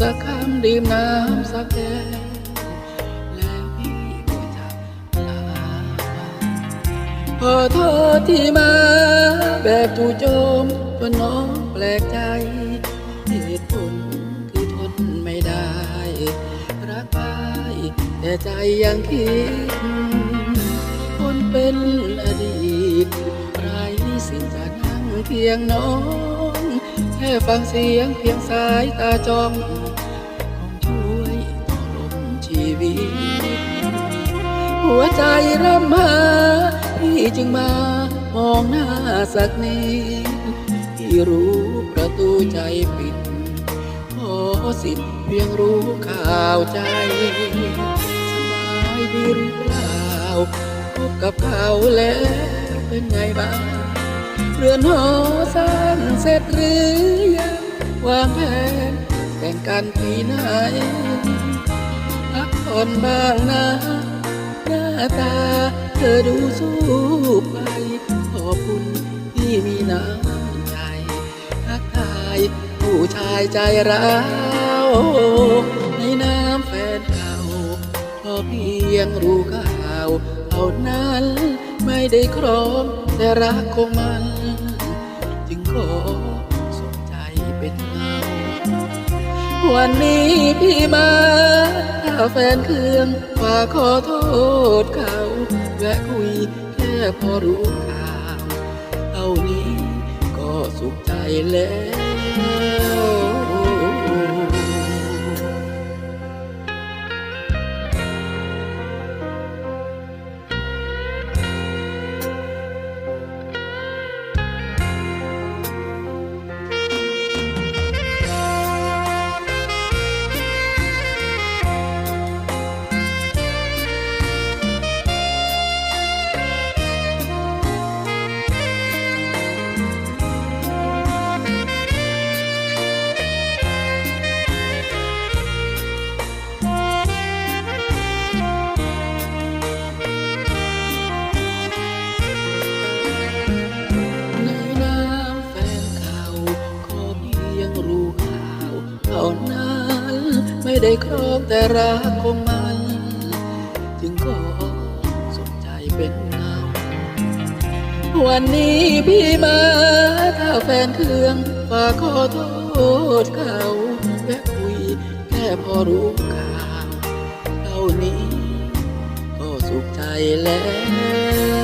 สักคำดื่มน้ำสักแก้วแล้วพี่ก็จะลาขอโทษที่มาแบบจู่โจมจนน้องแปลกใจเหตุผลคือทนไม่ได้ รักไปแต่ใจยังคิดคนเป็นอดีตไรสิ่งจะนั่งเพียงน้อง แค่ฟังเสียงเพียงสายตาจ้อง หัวใจรำหาพี่จึงมามองหน้าสักนิดที่รู้ประตูใจปิด ขอสิทธิ์เพียงรู้ข่าวใจ สบายดีหรือเปล่าพบกับเขาแล้วเป็นไงบ้างเรือนหอสร้างเสร็จหรือยังวางแผนแต่งกันปีไหนพักผ่อนบ้างนะ หน้าตา เธอดูสู้ไปขอบคุณที่มีน้ำใจทักทายผู้ชายใจร้าวในน้ำแฟนเก่าพอเพียงรู้ข่าวเท่านั้นไม่ได้ครองแต่รักของมัน จึงขอสนใจเป็นเงาวันนี้พี่มาถ้าแฟนเครื่องฝากขอโทษ เขาแวะคุยแค่พอรู้ข่าวเท่านี้ก็สุขใจแล้ว ไม่ได้ครองแต่รักของมัน จึงขอสนใจเป็นเงาวันนี้พี่มาถ้าแฟนเครื่องฝากขอโทษเขาแวะคุยแค่พอรู้ข่าวเท่านี้ก็สุขใจแล้ว